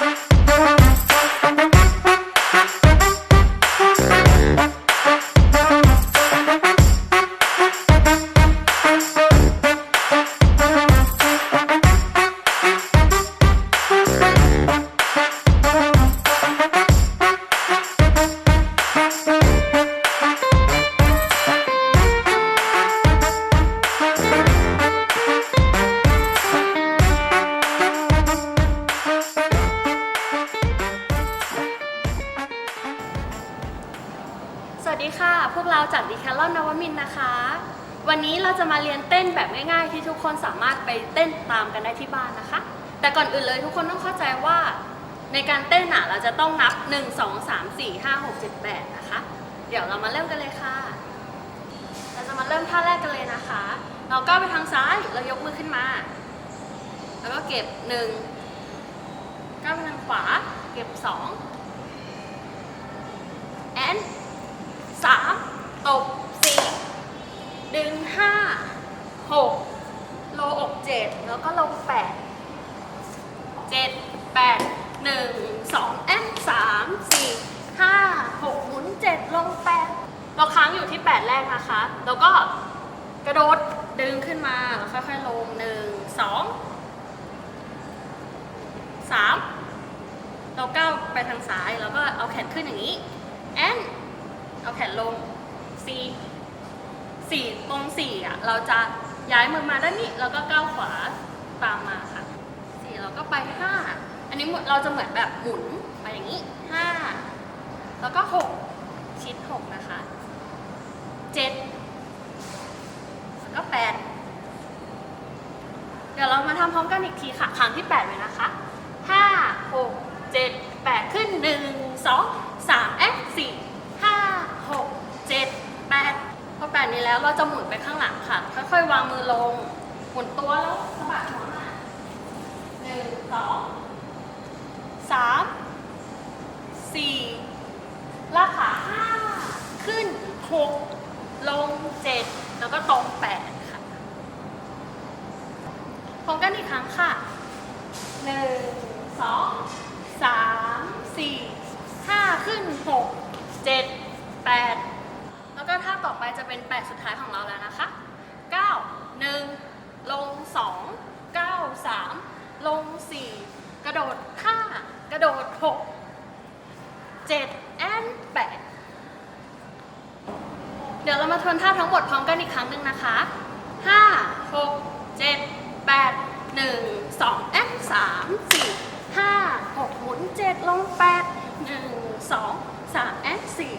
ส ค่ะ พวกเราจากดิแคลอนนวมินนะคะ วันนี้เราจะมาเรียนเต้นแบบง่ายๆ ที่ทุกคนสามารถไปเต้นตามกันได้ที่บ้านนะคะ แต่ก่อนอื่นเลยทุกคนต้องเข้าใจว่าในการเต้นอะเราจะต้องนับ 1 2 3 4 5 6 7 8 นะคะ เดี๋ยวเรามาเริ่มกันเลยค่ะ เราจะมาเริ่มท่าแรกกันเลยนะคะ เราก้าวไปทางซ้ายเรายกมือขึ้นมา แล้วก็เก็บ1ก้าวไปทางขวา เก็บ2แอนสามตบสี่ดึงห้าหกโลอกเจ็ด แล้วก็ลงแปดเจ็ดแปดหนึ่งสองแอนสามสี่ห้าหกหมุนเจ็ดลงแปดเราค้างอยู่ที่แปดแรกนะคะ แล้วก็กระโดดดึงขึ้นมาแล้วค่อยๆลงหนึ่งสองสามเราก้าวไปทางซ้ายแล้วก็เอาแขนขึ้นอย่างนี้แอนเอาแขนลง C สี่ตรงสี่อะเราจะย้ายมือมาด้านนี้แล้วก็ก้าวขวา ตามมาค่ะสี่เราก็ไปห้าอันนี้เราจะเหมือนแบบหมุนไปอย่างนี้ห้าแล้วก็หกชิดหกนะคะเจ็ดแล้วก็แปดเดี๋ยวเรามาทำพร้อมกันอีกทีค่ะครั้งที่แปดเลยนะคะห้าหกเจ็ดแปดขึ้นหนึ่งสองสามแอคสี่ห้าหกเจ็ดแปดพอแปดนี้แล้วเราจะหมุนไปข้างหลังค่ะ ค่อยๆวางมือลง หมุนตัวแล้วสะบัดหัว สองสามสี่ลากขาห้าขึ้นหกลงเจ็ดแล้วก็ตรงแปดค่ะพร้อมกันอีกครั้งค่ะหนึ่งสองสามสี่ห้าขึ้นหกเจ็ดแปดแล้วก็ท่าต่อไปจะเป็นแปดสุดท้ายของเราแล้วนะคะเก้าหนึ่งลงสองเก้าสาม ลงสี่กระโดดห้ากระโดดหกเจ็ดแอนแปดเดี๋ยวเรามาทวนท่าทั้งหมดพร้อมกันอีกครั้งหนึ่งนะคะห้าหกเจ็ดแปดหนึ่งสองแอคสามสี่ห้าหกหมุนเจ็ดลงแปดหนึ่งสองสามแอคสี่